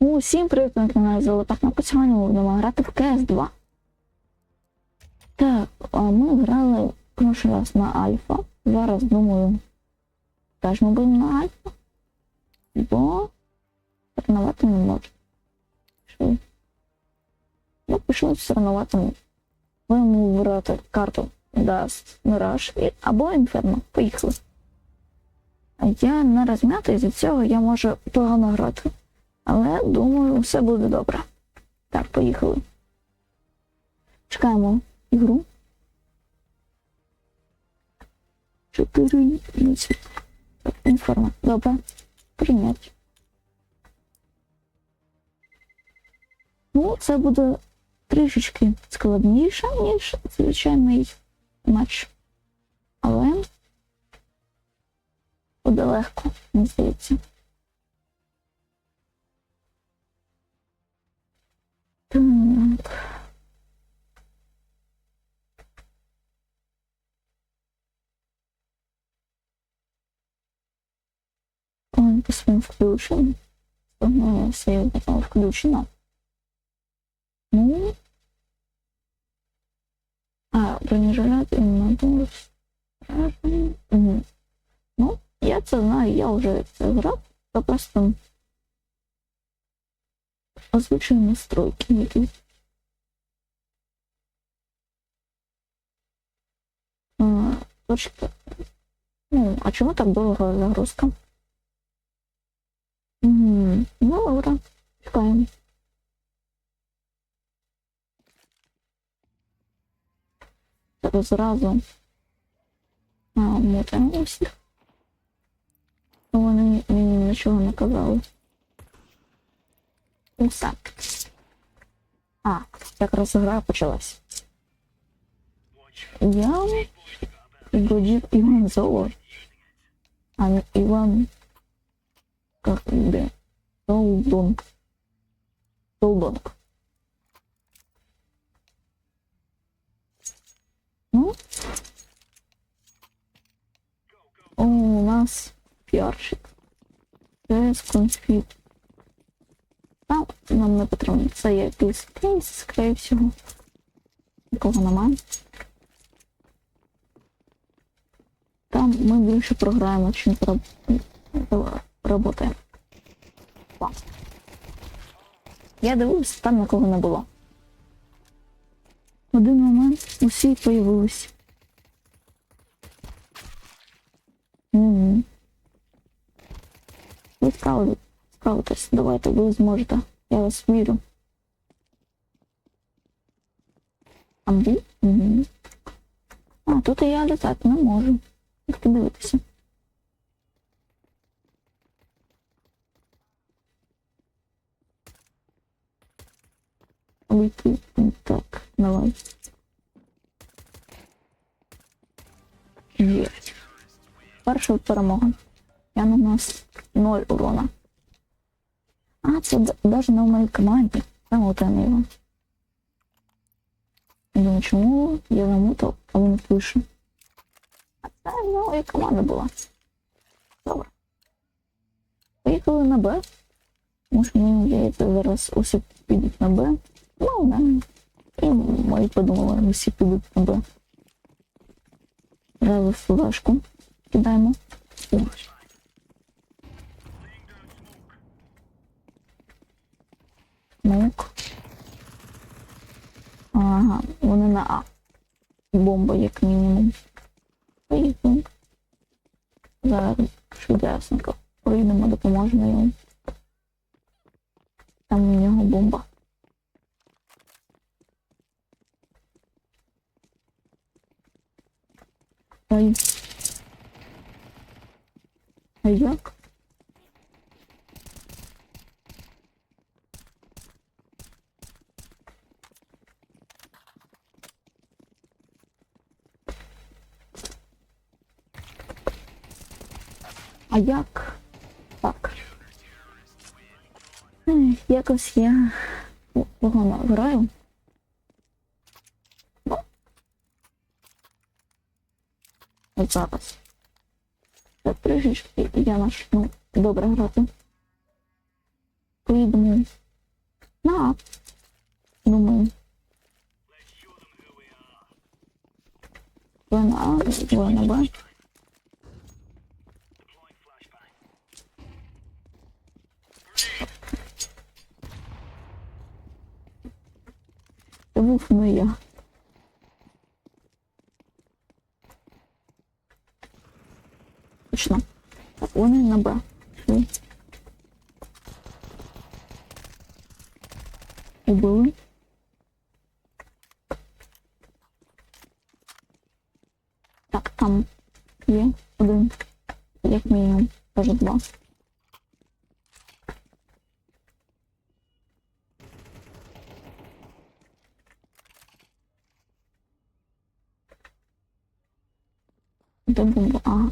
Усім привіт, на каналі Золотах на Сьогодні будемо грати в cs 2 Так, а ми грали в прошлий раз на Альфа. Зараз думаю, теж ми будемо на Альфа. Бо тренувати не можу. Пішли. Ну, пішли тренувати. Будемо вибирати карту Dust Mirage або Inferno. Поїхали. Я не розм'ятий, з цього я можу погано грати. Але думаю, все буде добре. Так, поїхали. Чекаємо ігру. Чотири місяці. Інформа. Добре. Прийнять. Ну, це буде трішечки складніше, ніж звичайний матч. Але буде легко, мені здається. Включен. Сейв потом включено. Ну. А, бронежилет и надо. Угу. Ну, я це знаю, я вже це грав. Я просто озвучую настройки. А, точка. Ну, а чому так довго загрузка? Угу. Ну, добре. Чекаємо. Так, зразу. А, мутаємо всіх. Вони мені нічого не казали. Усе. А, якраз гра почалась. Я Годів Іван Золо. А не Іван. Как де? Солдонг. Солдонг. Ну. О, у нас піарщик. Це конфіт. Там нам не потрібно. Це якийсь кейс, скоріше всього. Нікого немає. Там ми більше програємо, чим працюємо. Клас. Я дивився, там нікого не було. В один момент усі появились. Угу. Ви справді, справитесь, давайте, ви зможете. Я вас вірю. Амбі? Угу. А, тут я літати не можу. Як подивитися. Вийти. Так, давай. Є. Перша перемога. Я на нас 0 урона. А, це навіть не в моїй команді. Один його. Думаю, чому я замутав, а він пише. А це і команда була. Добре. Поїхали на Б. Що мені здається, зараз усі підуть на Б. Ну, не. І ми подумали, усі підуть Б. Зразу флешку кидаємо. О. Смок. Ага, вони на А. Бомба, як мінімум. Поїхали. Зараз чудесненько. Прийдемо, допоможемо йому. Там у нього бомба. Ой. А як? А як? Так. Якось я погано граю. Ну. От зараз. Це трішечки я почну добре грати. Поїдемо На. Думаю. Двоє на А, двоє на Б. Це був не. Точно. Так, вони на Б. Пішли. Убили. Так, там є один, як мінімум, даже два. Де бомба? Ага.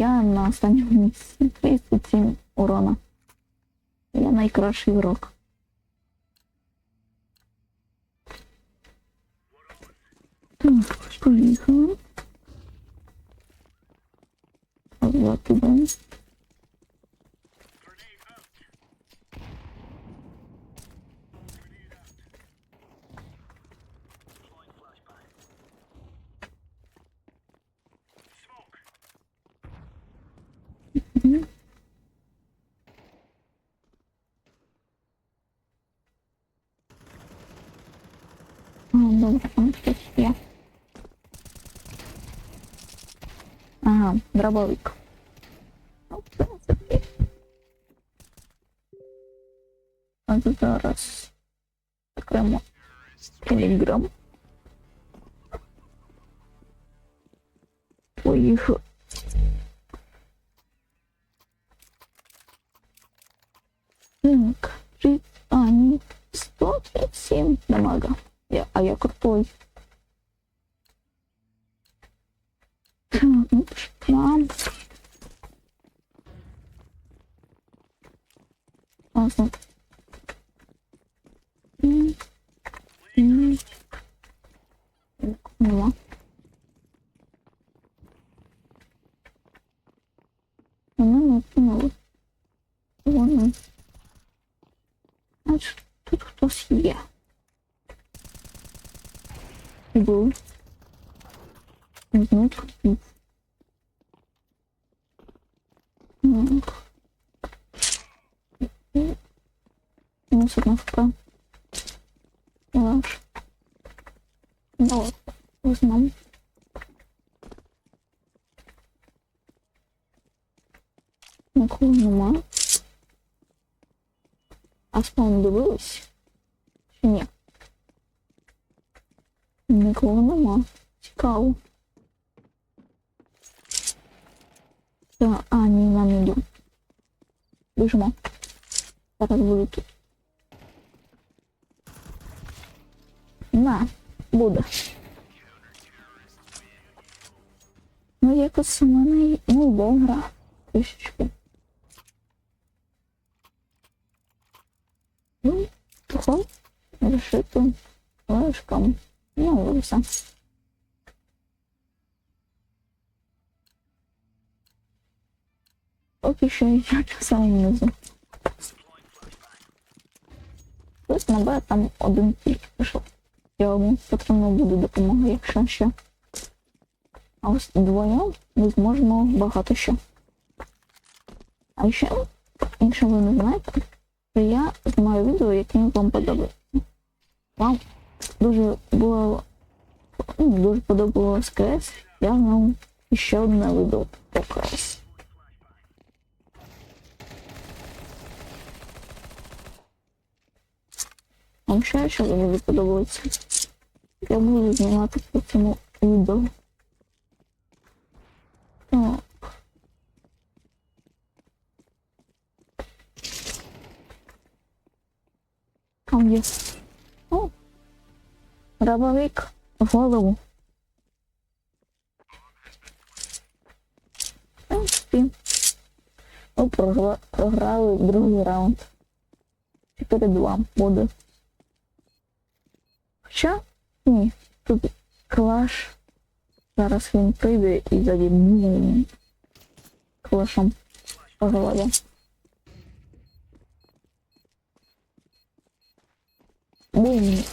Я на останньому місці 37 урона. Я найкращий урок. Так, поїхали. Закидаємо. Мгм. А, добре, там щось є. Ага, дробовик. А зараз окремо телеграм. Поїхав. Так, три... А, ні, 137 дамага. Я, а я крутой. Так, ну, шпам. Нікого нема. А спаун дивились? Чи ні? Нікого нема. Цікаво. Та, а, ні, нам не йду. Біжимо. Зараз буду тут. На, буде. Ну, якось у мене ну, добра. Трішечки. Решити флешком. Ну, і все. Поки що я часом внизу. Ось на там один тільки пішов. Я йому потрібно буде допомога, якщо що. А ось вдвоєм ми зможемо багато що. А ще, якщо ви не знаєте, то я знімаю відео, яке вам подобається. Вам дуже було ну, дуже подобалось КС, я зняв ще одне відео по КС. Вам ще що дуже подобається? Я буду знімати по цьому відео. Дробовик в голову. Ми програ- програли другий раунд. 4-2 буде. Хоча, ні, тут клаш. Зараз він прийде і бум. Клашом по голові. Бум.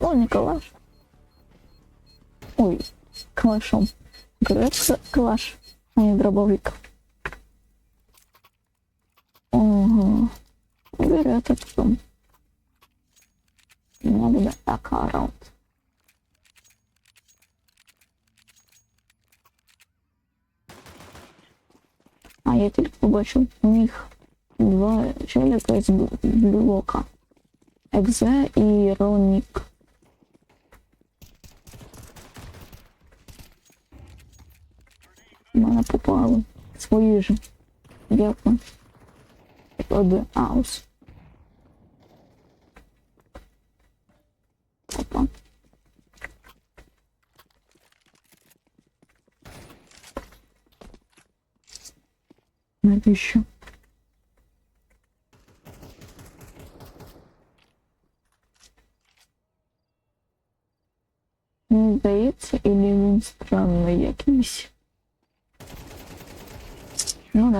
Не калаш. Ой, калашом. Говорят, калаш, а не дробовик. Ого. Берет потом. У меня буде так раунд. А я тільки побачив у них два челика з Бл- блока. Екзе і Ронік. В мене свої ж. Дякую. Один аус. Опа. Навіщо?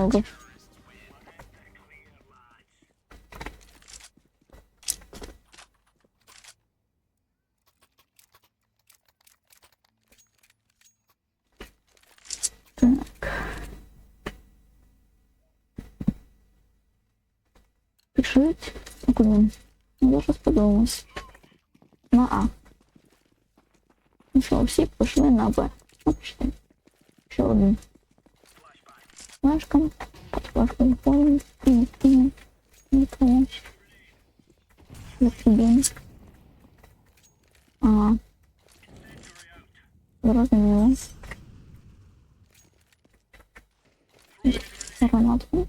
Ну, добре. Так. Пишіть. Ну, куди? Ну, зараз подивимось. На А. Ну що, всі пішли на Б. Ну, пішли. Ще один. Флешком. Флешком формі. І, і, і, помощь. Лапідін. А. Зрозуміло. Гранатку.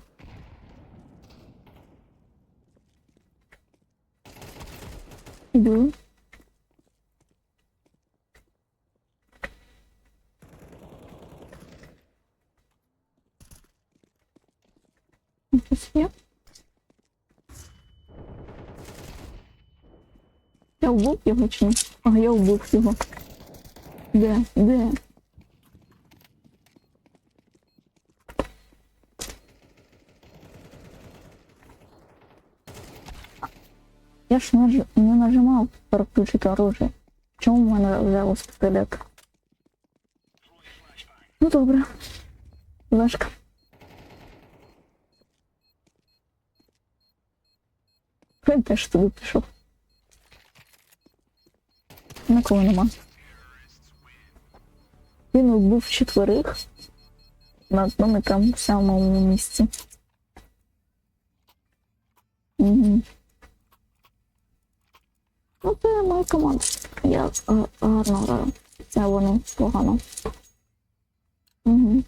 Щось є? Я вбив його чи ні? А, я вбив його. Де? Де? Я ж наж... не нажимав переключити оружие. Чому в мене взялось пістолет? Ну добре. Флешка. Він теж туди пішов. Нікого нема. Він вбив четверих на одному і там самому місці. Угу. Ну, це моя команда. Я а, гарно граю. Це вони погано. Угу.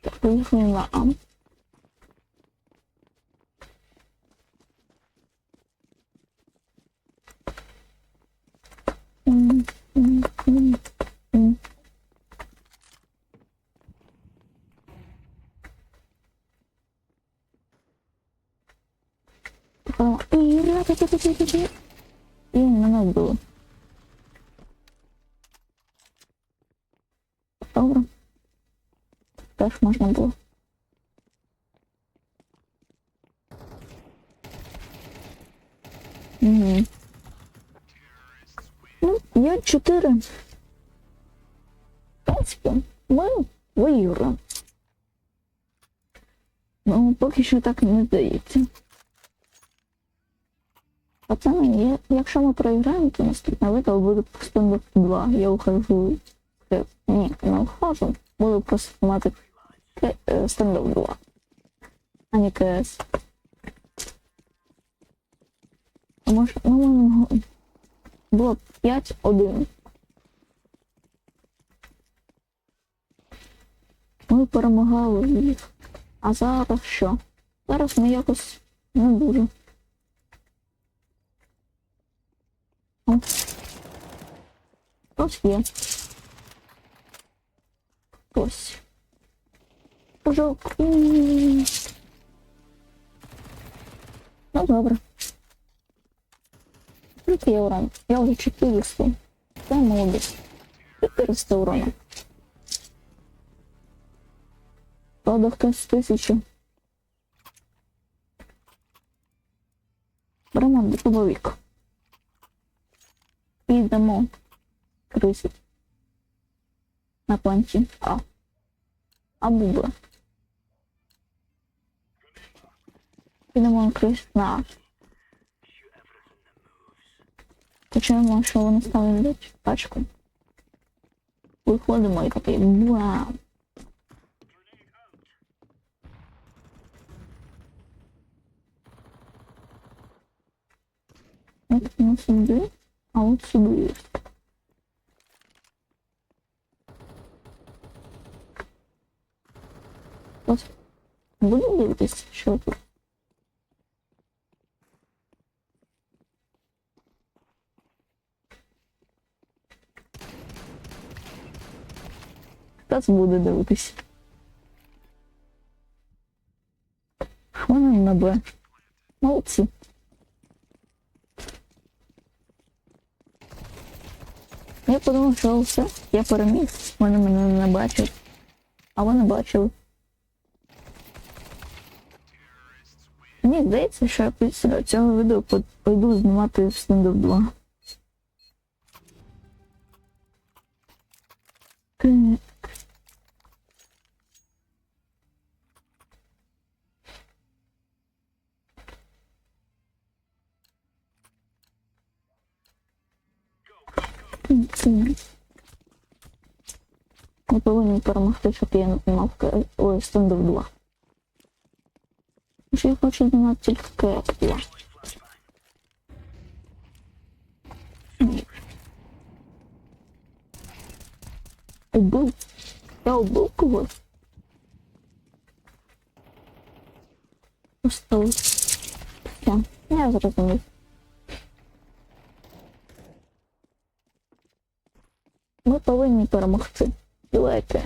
Так, поїхали на А. М, м, м, м. А, і ра-та-та-та-та-та. І мене вбило. Добре. Теж можна було. Угу. Ну, я чотири. В принципі, ми виграємо. Ну, поки що так не здається. Пацани, якщо ми проіграємо, то наступне відео буде по стандарт 2. Я ухожу. Ні, не ухожу. Буду просто знімати стандарт 2. А не КС. Тому що, ну, було 5-1. Ми перемагали їх. А зараз що? Зараз ми якось не дуже. О. Ось є. Ось. Жовк. Ну добре. Скільки я урон? Я вже 400. Це молодець. 400 урона. Правда, хтось з тисячі. Беремо дробовик. І йдемо. На планті А. А бубла. Підемо на крисить на А. Почуємо, що вони ставлять тачку. Виходимо і такий бам. От не сюди, а от сюди є. Ось. Буду дивитись, що тут. Хтось буде дивитись. Вони на Б. Молодці. Я подумав, що все, я переміг, вони мене не бачать. А вони бачили. Мені здається, що я після цього відео пойду знімати Stand 2. Ми повинні перемогти, щоб я не знімав К- ой, стендов 2. Що я хочу знімати тільки КС 2. Ні. Убив. Я убив когось. Осталось. Все, я зрозумів. Перемогти. Давайте.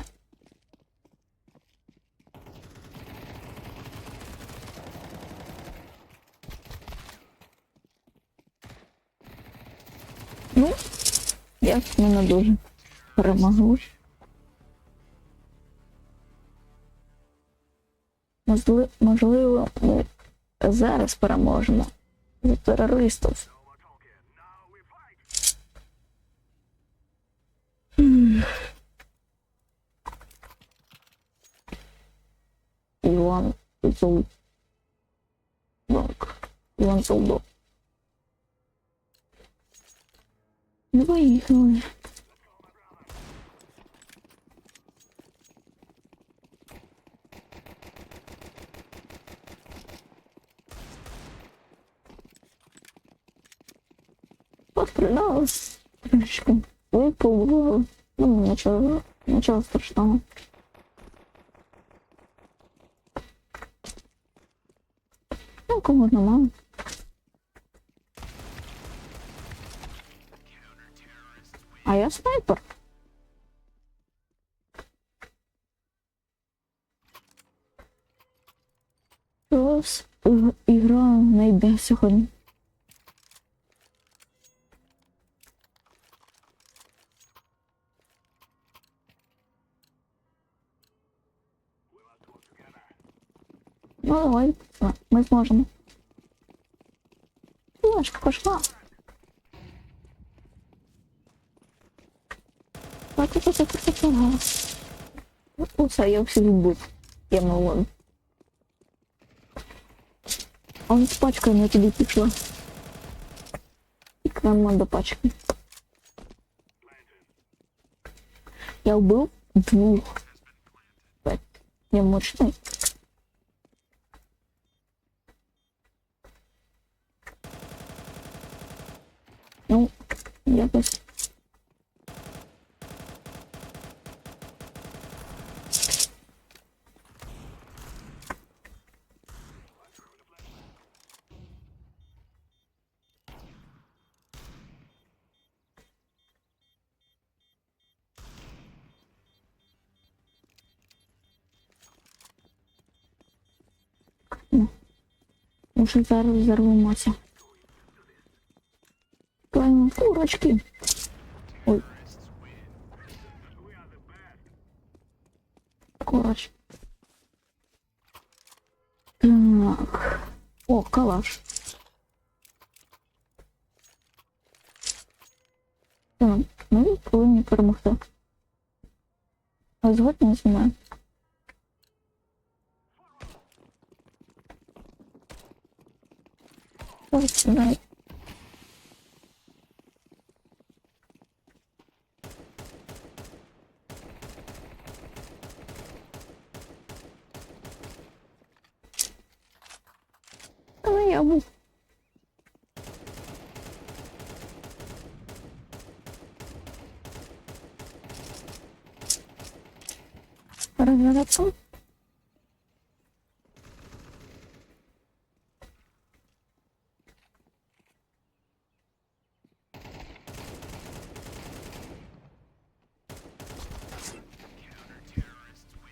Ну, ми не дуже. Можли- Можливо, ми зараз переможемо за терористів. Іван Зол. Так. Іван Солдо. Ну, поїхали. Пострілялась трішки. Випробували. Ну, нічого, нічого страшного. Ну, кого нема. А я снайпер. Раз і- ігра не йде сьогодні. Ну, давай, А, ми зможемо. Флешка пошла. Так, так, так, так, так, так. Усе, я всіх вбив. Я малон. Он з пачкою не туди пішла. І к нам до пачки. Я вбив двох. Так, Я мощний. якось. Уже зараз взорвемося Правильно, курочки. Ой. Курочки. Так. О, калаш. Так, ми повинні перемогти. А згодні не знімаю. Ой, сюди.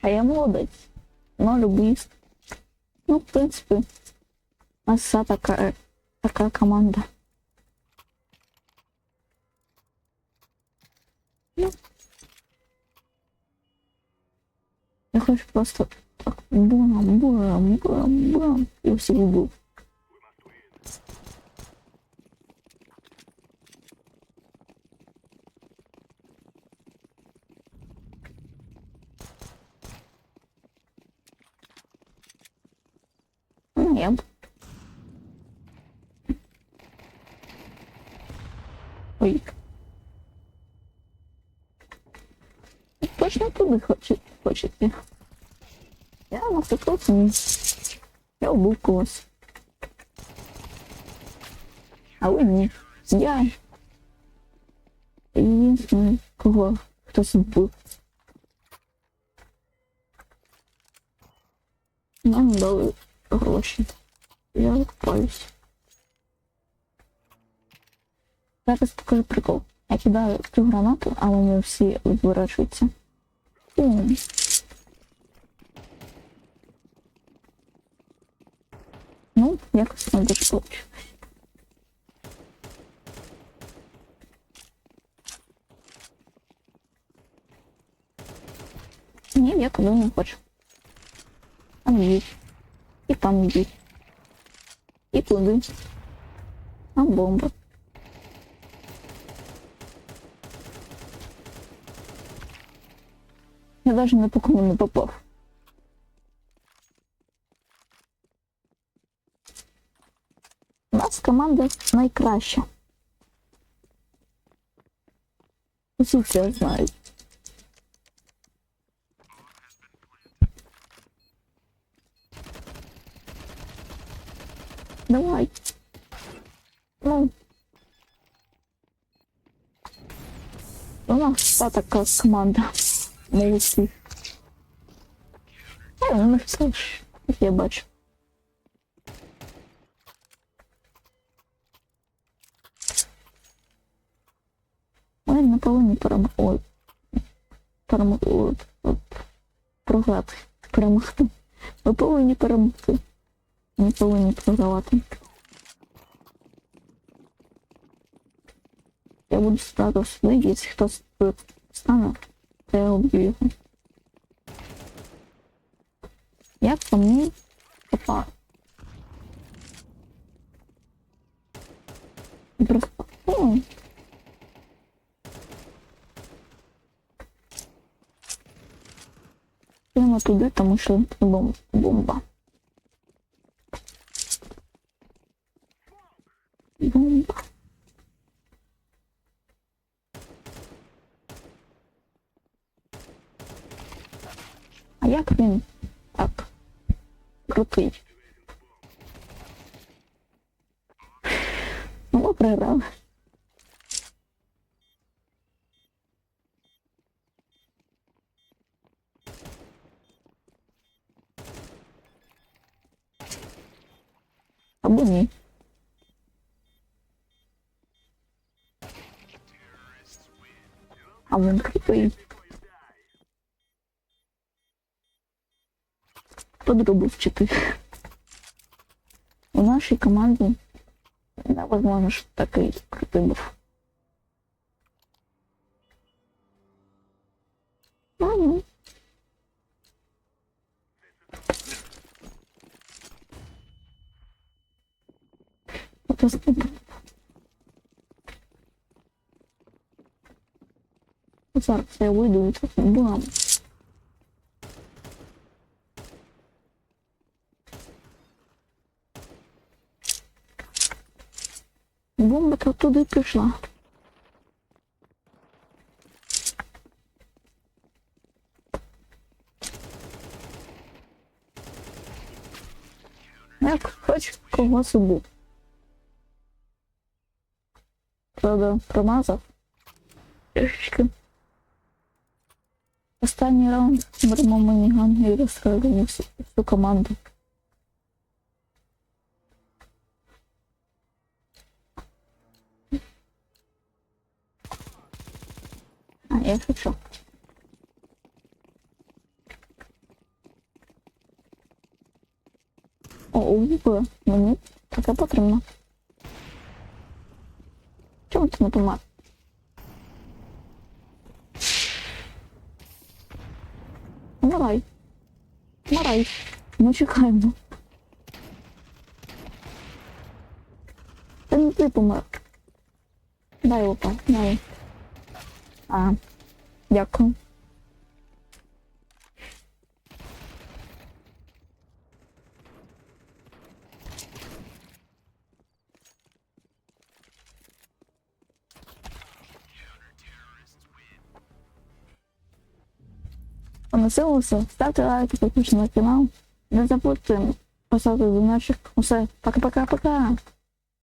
А я молодець. Ноль убийств. Ну, в принципі, у нас вся така, така команда. Ну. Я хочу просто так бам, бам, бам, бам, і всіх вбив. Ну, я б. Ой. Точно туди хоче, хочете. Я наприклад ні. Я вбив когось. А ви ні. Я. Єдиний, кого хтось вбив. Нам дали гроші. Я викупаюсь. Зараз покажу прикол. Я кидаю цю гранату, а вони всі відворачуються. Ум. Ну, якось не дуже вийшло. Ні, я куди не хочу. Там їдь. І там їдь. І туди. Там бомба. Я даже на такому не попав. У нас команда найкраща. Усі це знають. Давай. Ну. У нас вся така команда. Молодці. А, ну все ж, я бачу. Ой, Ми не повинні перемогти. Перемогти. Програти. Перемогти. Ми повинні перемогти. Не повинні програвати. Я буду стати сюди, якщо хтось стане, я уб'ю його. Як по мені попа. Просто. Ну. Прямо туди, тому що бом- бомба. Бомба. А як він так крутий? Ну, ми програли. Або ні. А він крутий. Подробивчатий. У нас нашій команді невозможно, щоб такий крутий був. Ну, ну. Просто... Зараз я вийду і тут бам. Туди пішла. Як хоч когось убив. Правда, промазав. Трішечки. Останній раунд беремо мініган і розстрілюємо всю, команду. А, я шучу. О, убили. Мені таке потрібно. Чому ти не помер? Помирай. Помирай. Ми чекаємо. Та не ти помер. Дай опа, дай. А, дякую. Поносилося, ставте лайки, підпишіться на канал. Не забудьте поставити наших. Усе, пока-пока-пока.